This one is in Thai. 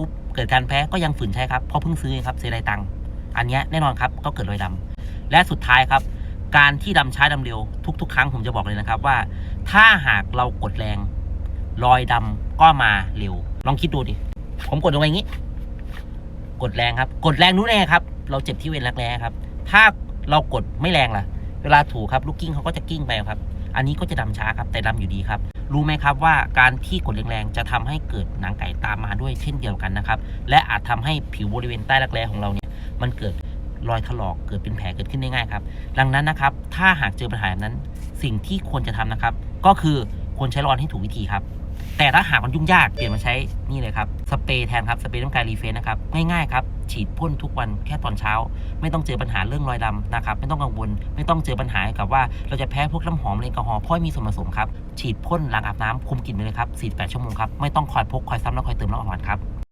ปุ๊บเกิดการแพ้ก็ยังฝืนใช้ครับเพราะเพิ่งซื้อครับเสียดายตังค์อันนี้แน่นอนครับก็เกิดรอยดำและสุดท้ายครับ การที่ดำช้าดำเร็วทุก ๆ ครั้งผมจะบอกเลยนะครับว่า ถ้าหากเรากดแรง รอยดำก็มาเร็ว ลองคิดดูดิผมกดลงไปอย่างนี้ กดแรงครับ กดแรงนู้นเองครับ เราเจ็บที่เวนรักแร้ครับ ถ้าเรากดไม่แรงล่ะ เวลาถูครับลูกกิ้งเขาก็จะกิ้งไปครับ อันนี้ก็จะดำช้าครับแต่ดำอยู่ดีครับ รู้ไหมครับว่าการที่กดแรงๆจะทำให้เกิดหนังไก่ตามมาด้วยเช่นเดียวกันนะครับ และอาจทำให้ผิวบริเวณใต้รักแร้ของเราเนี่ยมันเกิดรอยถลอกเกิดเป็นแผลเกิดขึ้นได้ง่ายครับ ดังนั้นนะครับ ถ้าหากเจอปัญหาแบบนั้น สิ่งที่ควรจะทำนะครับ ก็คือควรใช้รอนให้ถูกวิธีครับ แต่ถ้าหากมันยุ่งยากเปลี่ยนมาใช้นี่เลยครับสเปรย์แทนครับสเปรย์น้ำกายรีเฟนนะครับง่ายๆครับฉีดพ่นทุกวันแค่ตอนเช้า ไม่ต้องเจอปัญหาเรื่องรอยดำนะครับไม่ต้องกังวล ไม่ต้องเจอปัญหากับว่าเราจะแพ้พวกน้ำหอมแอลกอฮอล์เพราะมีส่วนผสมครับฉีดพ่นหลังอาบน้ำคุมกลิ่นไปเลยครับ48ชั่วโมงครับไม่ต้องคอยพกคอยซ้ำแล้วคอยเติมน้ำมันครับ